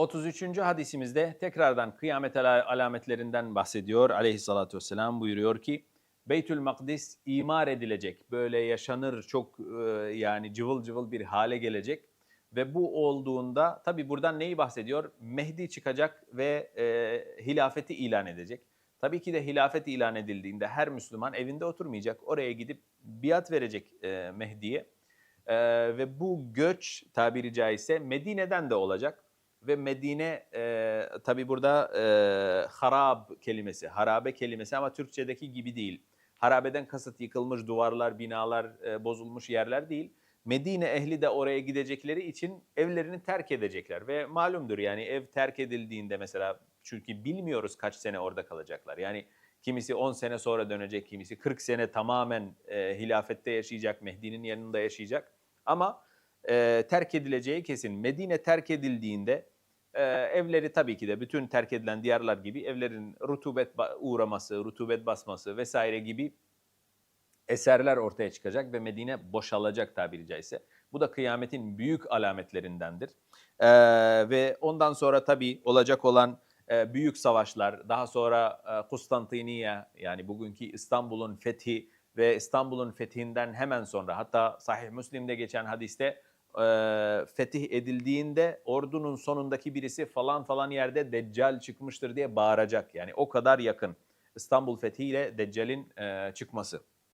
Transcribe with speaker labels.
Speaker 1: 33. hadisimizde tekrardan kıyamet ala- alametlerinden bahsediyor. Aleyhissalatü vesselam buyuruyor ki Beytül Makdis imar edilecek. Böyle yaşanır çok e, yani cıvıl cıvıl bir hale gelecek. Ve bu olduğunda tabi buradan neyi bahsediyor? Mehdi çıkacak ve e, hilafeti ilan edecek. Tabii ki de hilafet ilan edildiğinde her Müslüman evinde oturmayacak. Oraya gidip biat verecek e, Mehdi'ye. E, ve bu göç tabiri caizse Medine'den de olacak. Ve Medine e, tabi burada e, harab kelimesi, harabe kelimesi ama Türkçedeki gibi değil. Harabeden kasıt yıkılmış duvarlar, binalar, e, bozulmuş yerler değil. Medine ehli de oraya gidecekleri için evlerini terk edecekler ve malumdur yani ev terk edildiğinde mesela çünkü bilmiyoruz kaç sene orada kalacaklar. Yani kimisi 10 sene sonra dönecek, kimisi 40 sene tamamen e, hilafette yaşayacak, Mehdi'nin yanında yaşayacak. Ama e, terk edileceği kesin. Medine terk edildiğinde e, evleri tabii ki de bütün terk edilen diyarlar gibi evlerin rutubet uğraması, rutubet basması vesaire gibi eserler ortaya çıkacak ve Medine boşalacak tabiri caizse. Bu da kıyametin büyük alametlerindendir. Ee, ve ondan sonra tabii olacak olan e, büyük savaşlar, daha sonra e, Konstantiniye yani bugünkü İstanbul'un fethi ve İstanbul'un fethinden hemen sonra hatta Sahih Müslim'de geçen hadiste e, fetih edildiğinde ordunun sonundaki birisi falan falan yerde Deccal çıkmıştır diye bağıracak. Yani o kadar yakın İstanbul fethiyle Deccal'in e, çıkması.